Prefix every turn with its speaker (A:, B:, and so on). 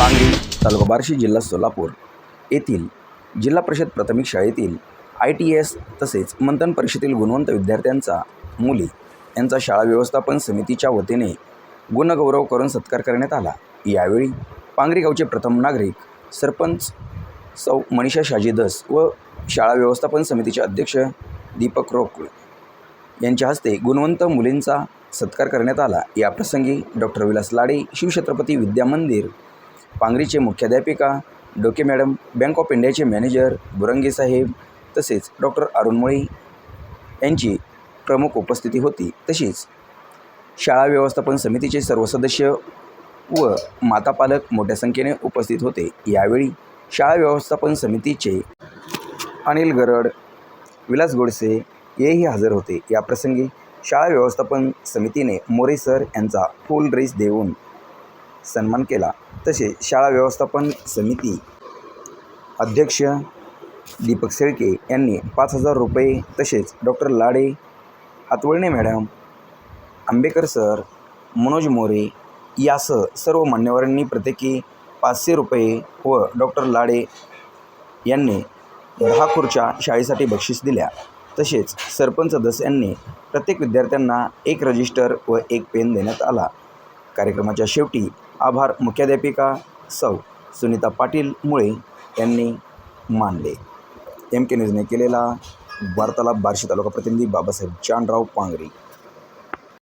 A: बार्शी जिल्हा सोलापूर येथील जिल्हा परिषद प्राथमिक शाळेतील आय टी एस तसेच मंथन परीक्षेतील गुणवंत विद्यार्थ्यांचा मुली यांचा शाळा व्यवस्थापन समितीच्या वतीने गुणगौरव करून सत्कार करण्यात आला. यावेळी पांगरी गावचे प्रथम नागरिक सरपंच सौ मनीषा शाजी दस व शाळा व्यवस्थापन समितीचे अध्यक्ष दीपक रोकळे यांच्या हस्ते गुणवंत मुलींचा सत्कार करण्यात आला. याप्रसंगी डॉक्टर विलास लाडे शिवछत्रपती विद्या मंदिर पांगरीचे मुख्याध्यापिका डोके मॅडम बँक ऑफ इंडियाचे मॅनेजर बुरंगे साहेब तसेच डॉक्टर अरुण मुळी यांची प्रमुख उपस्थिती होती. तशीच शाळा व्यवस्थापन समितीचे सर्व सदस्य व माता पालक मोठ्या संख्येने उपस्थित होते. यावेळी शाळा व्यवस्थापन समितीचे अनिल गरड विलास गोडसे हेही हजर होते. याप्रसंगी शाळा व्यवस्थापन समितीने मोरे सर यांचा फुल ड्रेस देऊन सन्मान केला. तसेच शाळा व्यवस्थापन समिती अध्यक्ष दीपक शेळके यांनी पाच हजार रुपये तसेच doctor Lade Hatwalane madam Ambekar sir Manoj More यासह सर्व मान्यवरांनी प्रत्येकी पाचशे रुपये व डॉक्टर लाडे यांनी दहा खुर्च्या शाळेसाठी बक्षीस दिल्या. तसेच सरपंच दस यांनी प्रत्येक विद्यार्थ्यांना एक रजिस्टर व एक पेन देण्यात आला. कार्यक्रमाच्या शेवटी आभार मुख्याध्यापिका सौ सुनीता पाटील मुळे यांनी मानले. एम के न्यूजने केलेला वार्तालाप बार्शी तालुका प्रतिनिधी बाबासाहेब जानराव पांगरी.